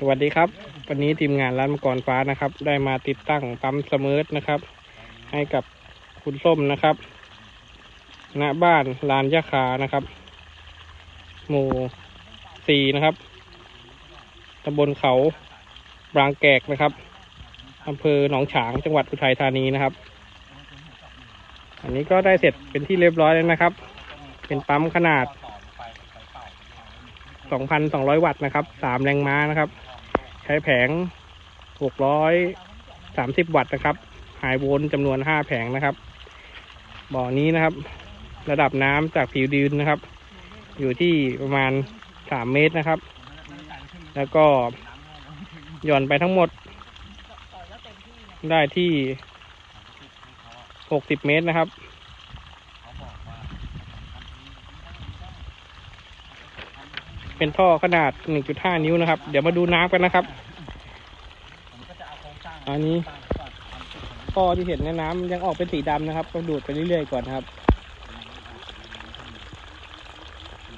สวัสดีครับ วันนี้ทีมงานร้านมังกรฟ้านะครับ ได้มาติดตั้งปั๊มเสมอนะครับ ให้กับคุณส้มนะครับณบ้านลานยะคานะครับ หมู่สี่นะครับตำบลเขาบางแกกนะครับอำเภอหนองฉางจังหวัดอุทัยธานีนะครับ อันนี้ก็ได้เสร็จเป็นที่เรียบร้อยแล้วนะครับ เป็นปั๊มขนาด 2,200วัตต์นะครับ3แรงม้านะครับ ใช้แผง630วัตต์นะครับ หายโวลต์จำนวน5แผงนะครับ บ่อนี้นะครับ ระดับน้ำจากผิวดินนะครับ อยู่ที่ประมาณ3เมตรนะครับ แล้วก็หย่อนไปทั้งหมด ได้ที่60เมตรนะครับ เป็นท่อขนาด 1.5 นิ้วนะครับ เดี๋ยวมาดูน้ำกันนะครับ อันนี้ท่อที่เห็นในน้ำยังออกเป็นสีดำนะครับต้องดูดไปเรื่อยๆก่อนนะครับ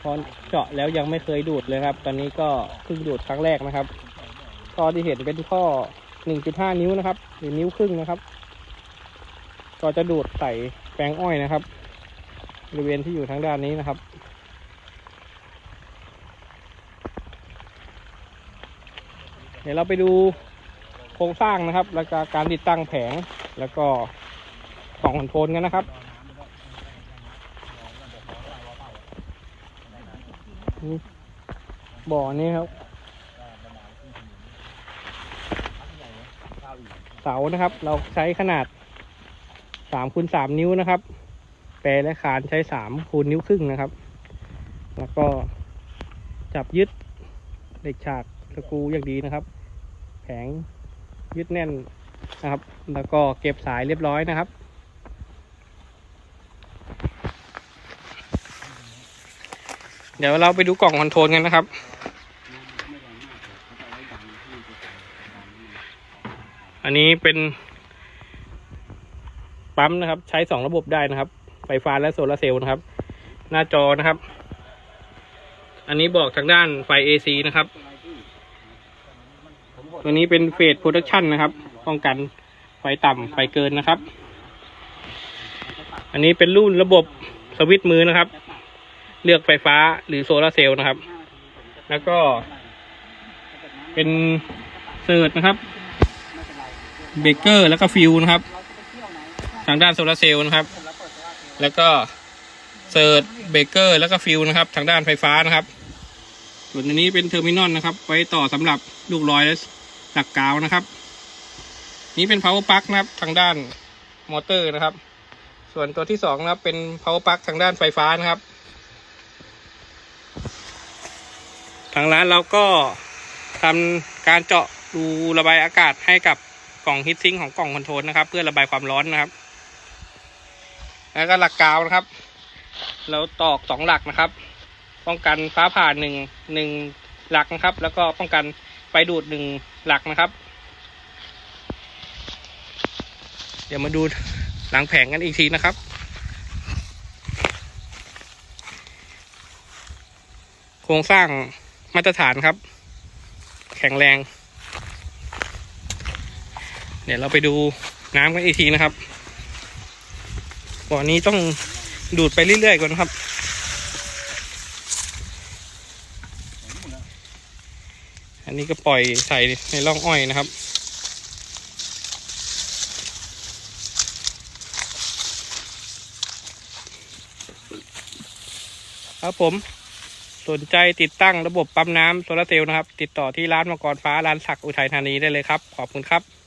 พอเจาะแล้วยังไม่เคยดูดเลยครับ ตอนนี้ก็เพิ่งดูดครั้งแรกนะครับท่อที่เห็นเป็นท่อ 1.5 นิ้วนะครับ หรือนิ้วครึ่งนะครับ ก็จะดูดใส่แปลงอ้อยนะครับบริเวณที่อยู่ทางด้านนี้นะครับ เดี๋ยวเราไปดูโครงสร้างนะครับ แล้วก็การติดตั้งแผงแล้วก็กล่องคอนโทรลกันนะครับ บ่อนี้ครับ เสานะครับ เราใช้ขนาดสามคูณสามนิ้วนะครับ แปรและคานใช้สามคูณนิ้วครึ่งนะครับ แล้วก็จับยึดเหล็กฉาก สกรูอย่างดีนะครับ แผงยึดแน่นนะครับ แล้วก็เก็บสายเรียบร้อยนะครับ เดี๋ยวเราไปดูกล่องคอนโทรลกันนะครับอันนี้เป็น ปั๊มนะครับ ใช้สองระบบได้นะครับ ไฟฟ้าและโซลาร์เซลล์นะครับ หน้าจอนะครับ อันนี้บอกทางด้านไฟ AC นะครับ ตัวนี้เป็นเฟสโปรดักชันนะครับ ป้องกันไฟต่ำไฟเกินนะครับ อันนี้เป็นรุ่นระบบสวิตช์มือนะครับ เลือกไฟฟ้าหรือโซลาร์เซลล์นะครับ แล้วก็ เป็นเซิร์ชนะครับ เบเกอร์แล้วก็ฟิวนะครับ ทางด้านโซลาร์เซลล์นะครับ แล้วก็เซิร์ชเบเกอร์แล้วก็ฟิวนะครับ ทางด้านไฟฟ้านะครับ ส่วนอันนี้เป็นเทอร์มินอลนะครับ ไว้ต่อสำหรับลูกลอยและ หลักกาวนะครับ นี้เป็น power plug นะครับทางด้านมอเตอร์นะครับ ส่วนตัวที่สองนะครับเป็น power plug ทางด้านไฟฟ้านะครับ ทางร้านเราก็ทำการเจาะรูระบายอากาศให้กับกล่องฮีทซิงของกล่องคอนโทรลนะครับ เพื่อระบายความร้อนนะครับ แล้วก็หลักกาวนะครับ เราตอกสองหลักนะครับ ป้องกันฟ้าผ่าหนึ่งหนึ่งหลักนะครับ แล้วก็ป้องกัน ไฟดูดหนึ่งหลักนะครับ เดี๋ยวมาดูหลังแผงกันอีกทีนะครับ โครงสร้างมาตรฐานครับ แข็งแรง เดี๋ยวเราไปดูน้ำกันอีกทีนะครับบ่อนี้ต้องดูดไปเรื่อยๆก่อนครับ อันนี้ก็ปล่อยใส่ในร่องอ้อยนะครับ ครับผมสนใจติดตั้งระบบปั๊มน้ำโซลาเซลล์นะครับ ติดต่อที่ร้านมังกรฟ้าร้านศักดิ์อุทัยธานีได้เลยครับ ขอบคุณครับ